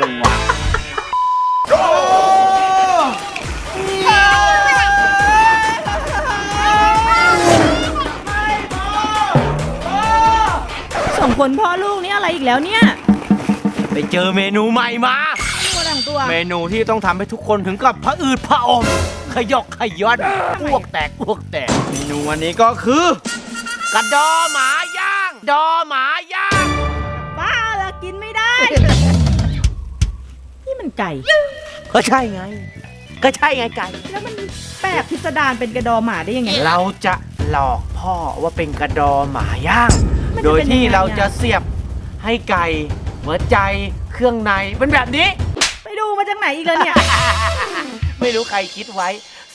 มึงวะสองคนพ่อลูกนี่อะไรอีกแล้วเนี่ยไปเจอเมนูใหม่มา ตัวหลังตัว เมนูที่ต้องทำให้ทุกคนถึงกับพระอืดพระอม ขยอกขย้อนอ้วกแตกอ้วกแตก เมนูวันนี้ก็คือกระดอหมาย่าง ดอหมาย่าง บ้าละกินไม่ได้นี่ มันไก่ ก็ใช่ไง ก็ใช่ไงไก่ แล้วมันแปลกพิสดารเป็นกระดอหมาได้ยังไง เราจะหลอกพ่อว่าเป็นกระดอหมาย่าง มันจะโดยที่เป็นยังไงอะ เราจะเสียบให้ไก่หัวใจเครื่องในเป็นแบบนี้ ไปดูมาจากไหนอีกแล้วเนี่ย ไม่รู้ใครคิดไว้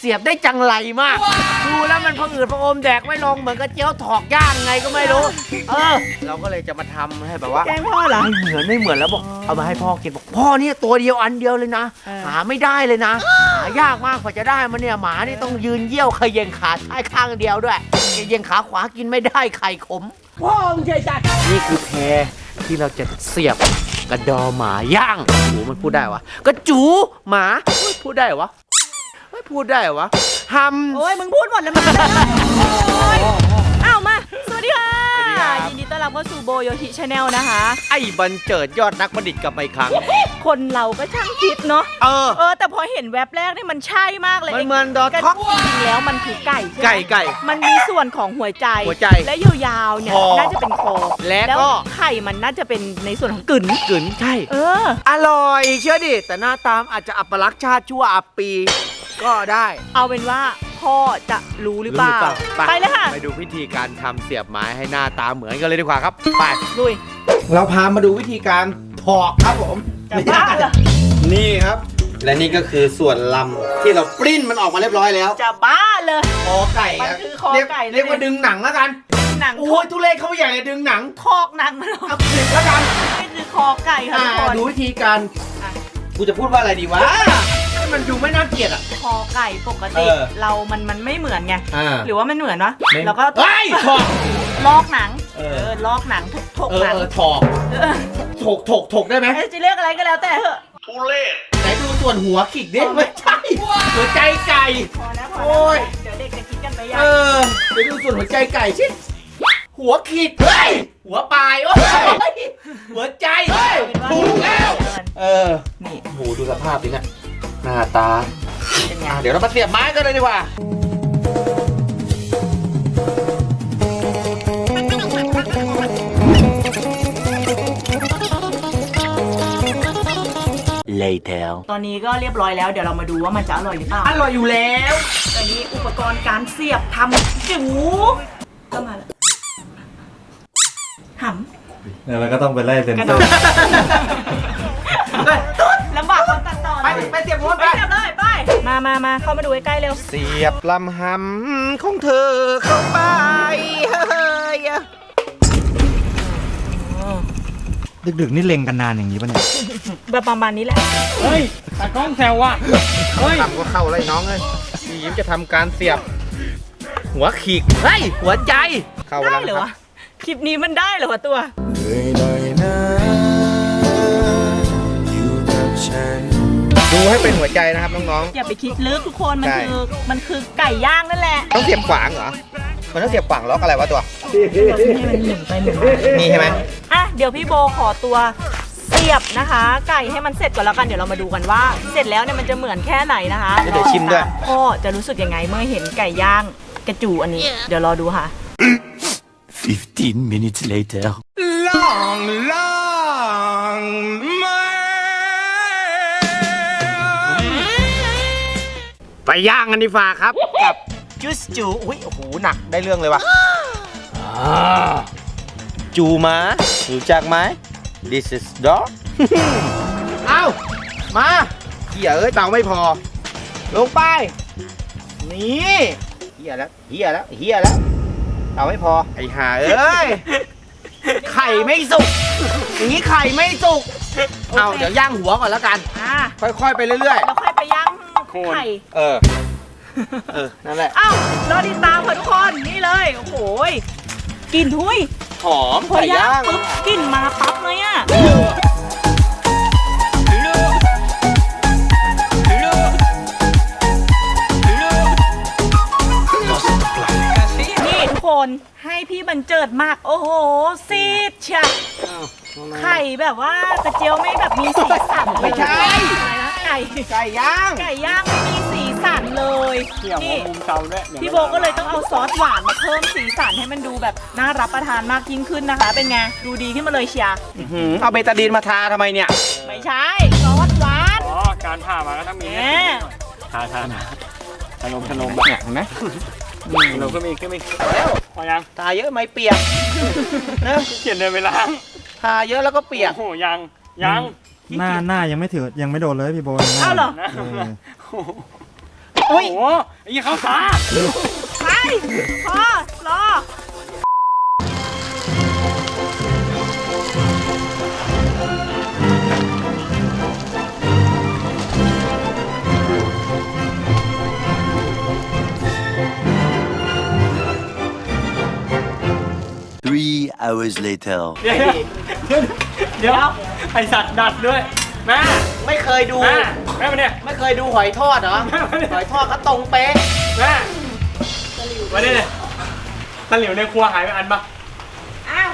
เสียบได้จังไรมาก ดูแล้วมันพะอืดพะอมแดกไม่ลงเหมือนกระเจียวถอกย่างไงก็ไม่รู้ เออ เราก็เลยจะมาทำให้แบบว่าแกล้งพ่อเหรอ ไม่เหมือนไม่เหมือนแล้วบอกเอามาให้พ่อกินบอกพ่อเนี่ยตัวเดียวอันเดียวเลยนะ เออ หาไม่ได้เลยนะ หายากมากกว่าจะได้มาเนี่ยหมานี่ต้องยืนเยี่ยวเขย่งขาซ้ายข้างเดียวด้วยเขย่งขาขวากินไม่ได้ไข่ขม พ่อมึงใจจัดนี่คือแพรที่เราจะเสียบกระดอหมาย่างโอ้โหมันพูดได้วะกระจูหมาเฮ้ยพูดได้วะ ไม่พูดได้วะฮัมโอ้ยมึงพูดหมดแล้วมาเลยโอ้ยเอ้ามา สวัสดีค่ะสวัสดีครับยินดีต้อนรับเข้าสู่โบโยชิชาแนลนะคะ ไอ้บันเจิดยอดนักประดิษฐ์กลับมาอีกครั้ง คนเราก็ช่างคิดเนาะ เออ เออ แต่พอเห็นแว็บแรกนี่มันใช่มากเลยมันเหมือนดอทกระท็อกจริงๆแล้วมันคือไก่ใช่ไหมไก่ไก่มันมีส่วนของหัวใจ หัวใจและยาวๆเนี่ยคอน่าจะเป็นคอและก็ ไข่มันน่าจะเป็นในส่วนของกึ๋นกึ๋นใช่ เออ อร่อยเชื่อดิ แต่หน้าตามอาจจะอัปลักษณ์ชาติชั่วอับปี ก็ได้ เอาเป็นว่าพ่อจะรู้หรือเปล่า ไปเลยค่ะ ไปดูวิธีการทำเสียบไม้ให้หน้าตาเหมือนกันเลยดีกว่าครับ ไป ลุย เราพามาดูวิธีการถอกครับผม จะบ้าเหรอ นี่ครับ และนี่ก็คือส่วนลำที่เราปริ้นมันออกมาเรียบร้อยแล้วจะบ้าเลย คอไก่มันคือคอเรียกไก่เรียกว่าดึงหนังแล้วกัน หนังโอ้ยทุเรศเข้าไปใหญ่เลยดึงหนังทอกหนังมันออกเอาคลิปแล้วกันนี่คือคอไก่ค่ะอ่าทุกคนดูวิธีการอะกูจะพูดว่าอะไรดีวะให้ มันดูไม่น่าเกลียดอะ คอไก่ปกติ เออเรามันมันไม่เหมือนไง อ่า หรือว่ามันเหมือนวะไม่แล้วก็เฮ้ยถอกลอกหนัง เอเอออลอกหนังทุกทกเออหนังเออถอกเออถกถกถกได้ไหมเอ้ยจะเรียกอะไรก็แล้วแต่เถอะ ไหนดูส่วนหัวขิกดิไม่ใช่หัวใจไก่ พอแล้วพอโอ้แล้วยเดี๋ยวเด็กจะคิดกันไปใหญ่เออเดี๋ยวดูส่วนหัวใจไก่ชิหัวขิกเฮ้ยหัวปลายโอ้ยหัวใจเฮ้ยถูกแล้ว เออนี่โหดูสภาพดิเนี่ย หน้าตาเป็นไงอะเดี๋ยวเรามาเสียบไม้กันเลยดีกว่า later ตอนนี้ก็เรียบร้อยแล้วเดี๋ยวเรามาดูว่ามันจะอร่อยหรือเปล่าอร่อยอยู่แล้วอันนี้อุปกรณ์การเสียบทำจิ๋วก็มาแล้วหำ เนี่ยเราก็ต้องไปไล่เซ็นกระเซโดอดร์ตุ๊ดล มามามาเข้ามาดูใกล้ๆเร็ว เสียบลำหำของเธอเข้าไปเฮ้ยดึกๆนี่เล็งกันนานอย่างนี้ป่ะเนี่ยแบบประมาณนี้แหละ เฮ้ยตากล้องแซวว่ะ เฮ้ย ทำก็เข้าเลยน้องเลยพี่ยิ้มจะทำการเสียบ หัวขีกเฮ้ยหัวใจ เข้าได้แล้วเหรอนะควะรับคลิปนี้มันได้เหรอวะตัวดูให้ เป็นหัวใจนะครับน้องอย่าไปคิดลึกทุกคนมันใช่คือมันคือไก่ย่างนั่นแหละๆ ต้องเสียบขวางเหรอ มันต้องเสียบขวางล็อกอะไรวะตัวให้มันหมุนไปหมุนมานี่ใช่ไหม อะเดี๋ยวพี่โบขอตัวเสียบนะคะ ไก่ให้มันเสร็จก่อนแล้วกันเดี๋ยวเรามาดูกันว่า เสร็จแล้วเนี่ยมันจะเหมือนแค่ไหนนะคะเดี๋ยวชิมด้วย พ่อจะรู้สึกยังไงเมื่อเห็นไก่ย่างกระจูอันนี้ เดี๋ยวรอดูค่ะ 15 minutes later. ไปย่างกันดีฟ้าครับ กับจุสจูอุ้ยโอ้โหหนักได้เรื่องเลยว่ะอ่าจูมารู้จักไหม This is dog เอ้า มาเฮียเอ้ยเตาไม่พอ ลงไป นี่เฮียแล้วเฮียแล้วเฮียแล้วเตาไม่พอ ไอ้ห่าเอ้ย ไข่ไม่สุก อย่างนี้ไข่ไม่สุก เอาเดี๋ยวย่างหัวก่อนแล้วกัน อะค่อยๆไปเรื่อยแล้วค่อยไปย่าง คนไข่เออ เออ นั่นแหละ อ้าวรอติดตามค่ะทุกคนนี่เลยโอ้โหยกลิ่นทุยหอมพไข่ย่างปึ๊บกลิ่นมาปั๊บเลยอะนี่ทุกคนให้พี่บรรเจิดมาก โอ้โหซีดเชีย อ้ำไข่แบบว่าตะเจียวไม่แบบมีสีสันไม่ใช่ ก่ไก่ย่างไก่ย่างไม่มีสีสันเลยเกี่ยวหัวนี่มุมเตาด้วยเดี๋ยวพี่โบก็เลยต้องเอาซอสหวานมาเพิ่มสีสันให้มันดูแบบน่ารับประทานมากยิ่งขึ้นนะคะ เป็นไงดูดีขึ้นมาเลยเชียร์หืมเอาเบตาดีนมาทาทำไมเนี่ย ไม่ใช่ซอสหวานอ๋อ การผ่ามาก็ต้องมีแหมทาทานะขนมขนมแบบเนี่ยเห็นไหมขนมก็มีก็มีแล้วพอยังทาเยอะไหมเปียกนะเขียนเดินไปล้างทาเยอะแล้วก็เปียกโอ้โหยังยัง หน้าหน้ายังไม่ถือยังไม่โดนเลยพี่โบนอ้าวเหรอนะเออโอ้โหไอ้เขาตาไปพอรอ Three hours later. เดี๋ยวเดี๋ยว ไอสัตว์ดัดด้วยแม่ไม่เคยดู แม่แม่มาเนี่ย ไม่เคยดูหอยทอดเหรอ หอยทอดก็ตรงเป๊ะ แม่มาเนี่ยเลยตะหลิวในครัวหายไปอันปะอ้าว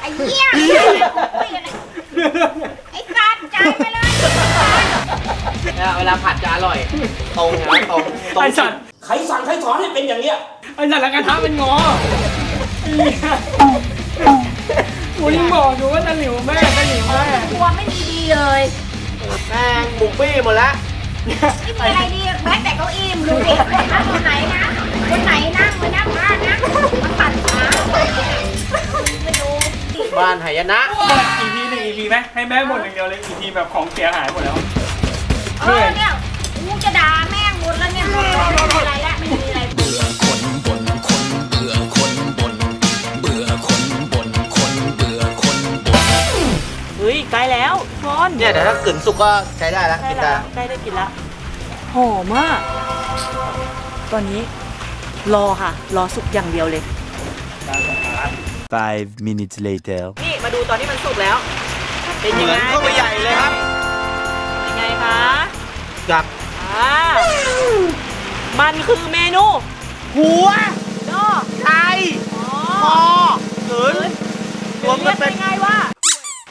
ไอ้เหี้ยคุยกันเลยไอ้สัตว์จ่ายไปเลยเวลาผัดจะอร่อย ตรงนะตรงตรงไอสัตว์ใครสั่งใครสอนให้เป็นอย่างเนี้ยไอสัตว์แล้วกระทะเป็นงอกู ยังบอกอยู่ว่าตะหลิวแม่ตะหลิวแม่ครัวไม่มีดีเลยแม่งบุกบี้หมดแล้วไม่มีอะไรดีแม้แต่เก้าอี้มดูดินั่งคนไหนนะคนไหนนั่งมานั่งมานั่งมาปั่นขาไปดูดิบ้านหายนะหมด EP หนึ่ง EP ไหมให้แม่หมดอย่างเดียวเลย EP แบบของเสียหายหมดแล้วเออ อนเนี่ยเดี๋ยวถ้ากึ่นสุกก็ใช้ได้แล้วใกล้กินแล้ได้วใกล้ได้กินแล้วหอมมาก ตอนนี้รอค่ะ รอสุกอย่างเดียวเลย Five minutes later. นี่มาดูตอนที่มันสุกแล้ว เป็นเหยังมืไงอนเข้าไปใหญ่เลยครับ เป็นไงคะกับอ่ามันคือเมนู หัวดอไทยอ๋อคอเขินรวมกันเป็นเรียไงว่า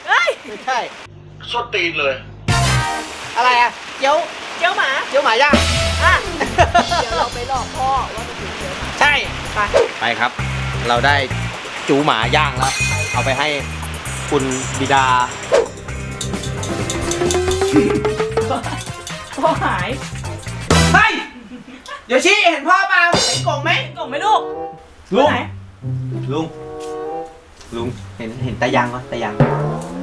เฮ้ย ไม่ใช่ สดตีนเลย อะไรอะเจียวเจ้าหมาเจียวหมาย่างอะเดี๋ยวเราไปหลอกพ่อว่ามันคือเจ้าหมาใช่ไปไปครับ เราได้จูหมาย่างแล้ว เอาไปให้คุณบิดา พ่อหายเฮ้ย เดี๋ยวชี้เห็นพ่อเปล่าเห็นกล่องไหมกล่องไหมลูกลุง ไหนลุง ลุง เห็นเห็นตายังปะตายังเห็นตายังไหม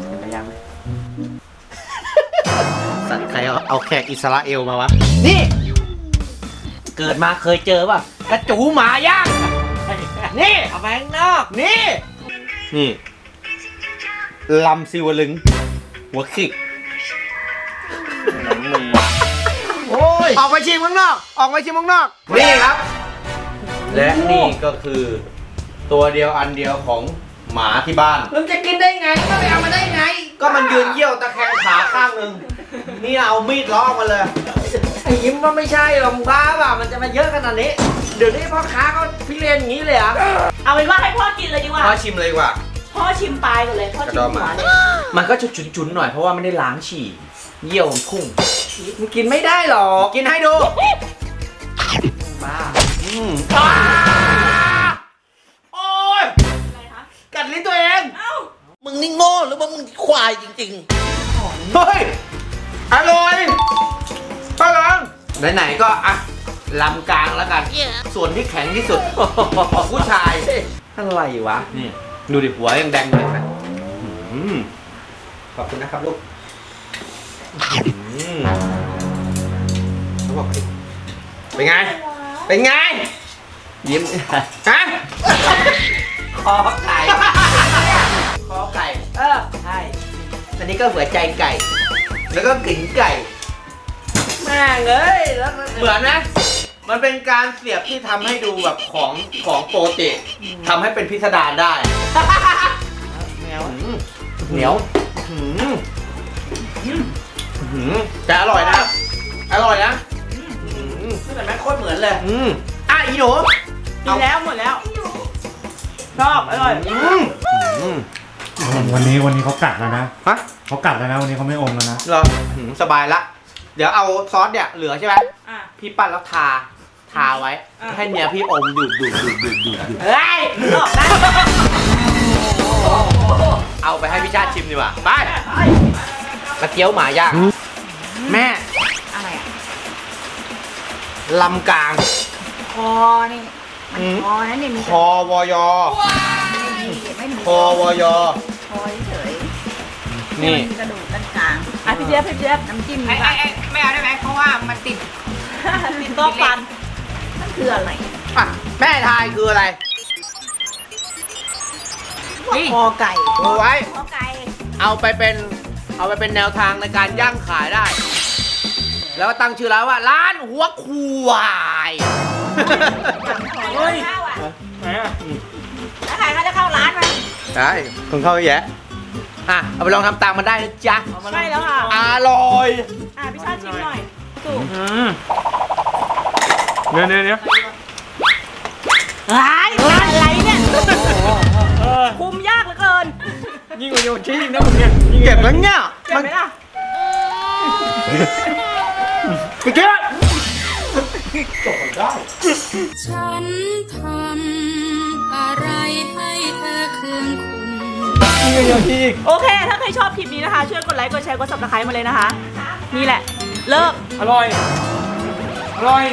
สัตว์ใครเอาเอาแขกอิสราเอลมาวะ นี่ เกิดมาเคยเจอป่ะ กระจูหมาย่างนี่เอาไปข้างนอก นี่ นี่ลำซิวลึง หัวขิก โอ้ย ออกไปชิมข้างนอก ออกไปชิมข้างนอก นี่ครับ และนี่ก็คือ ตัวเดียวอันเดียวของหมาที่บ้านมันจะกินได้ไงก็ไปเอามาได้ไง ก็มันยืนเยี่ยวตะแคงขาข้างหนึ่งนี่เอามีดล้อมาเลย ไอ้ยิ้มว่าไม่ใช่หรอกมึงบ้าเปล่ามันจะมาเยอะขนาดนี้ เดี๋ยวนี้พ่อค้าเขาพิเรนอย่างนี้เลยเหรอะเอาเป็นว่าให้พ่อกินเลยดีกว่า พ่อชิมเลยดีกว่า พ่อชิมปลายก่อนเลย พ่อชิมหัวเลยมันก็จะฉุนๆหน่อยเพราะว่าไม่ได้ล้างฉี่ เยี่ยวมันพุ่งมึงกินไม่ได้หรอก กินให้ดูบ้า อืม นี่โง่หรือว่ามึงควายจริง เฮ้ย อร่อยป้าลังไหนๆก็อะลำกลางแล้วกัน ส่วนที่แข็งที่สุดผู้ชายอะไรวะ นี่ ดูดิหัวยังแดงเลยนะอืมขอบคุณนะครับลูกอืมเขาบอกดิเป็นไง เป็นไง ยิ้ม ฮะ คอไก่ อันนี้ก็หัวใจไก่ แล้วก็กลิ่นไก่ๆแม่งเอ้ยแล้วมันเหมือนนะ มันเป็นการเสียบที่ทำให้ดูแบบของของโปรติทำให้เป็นพิสดารได้แมวอืมเหนียวอืมอืมแต่อร่อยนะ อร่อยนะอืมแต่แม่งโคตรเหมือนเลยอืมอะอีหนู กินแล้วหมดแล้ว ชอบ อร่อย อืม วันนี้วันนี้เขากัดแล้วนะฮะเขากัดแล้วนะวันนี้เขาไม่อมแล้วนะเหรอหืมสบายละ เดี๋ยวเอาซอสเนี่ยเหลือใช่ไหมอะ พี่ปั้นแล้วทา ทาไว้ อะ ให้เมียพี่อมดูดดูดดูดดูดดูดดูดเฮ้ยออกได้เอาไปให้พี่ชาติชิมดีกว่าไปกระเทียวหมาย่างแม่อะไรอะลำกลาง คอนี่มันอืม คอนั่นเนี่ยมีคอวอยอไม่มีไม่มีคอวอยอคอเฉย นี่มักระดูกด้านกลางอะพี่เจี๊ยบพี่เจี๊ยบน้ำจิ้มไอ้ไอ้ไอ้ไม่เอาได้ไหมเพราะว่ามันติดติดต้อฟันมันคืออะไรอะแม่ทายคืออะไรคอไก่ดูไว้ คอไก่เอาไปเป็นเอาไปเป็นแนวทางในการย่างขายได้ แล้วก็ตั้งชื่อร้านว่าร้านหัวควายเฮ้ยข้าวอะ ไหนอะแล้วใครเขาจะเข้าร้านไหมใช่คนเข้าเยอะแยะ อะเอาไปลองทำตามมันได้นะจ๊ะใช่แล้วค่ะ อร่อยอะพี่ชาติชิมหน่อยสูอืมเดี๋ยวเดี๋ยวเดี๋ยวร้ายอะไรเนี่ยเออคุมยากเหลือเกิน ยิ่งกว่าโยนชี้อีกนะมึงเนี่ยยิ่งเก็บแล้วเนี่ยเจ็บไหมล่ะไปเก็บ ฉันทำอะไรให้เธอคืนคุณยิ่งก ว่าโยนชี้อีกโอเค ถ้าใครชอบคลิปนี้นะคะ ช่วยกดไลค์ กดแชร์ กด subscribe มาเลยนะคะ นี่แหละ เลิก อร่อย อร่อย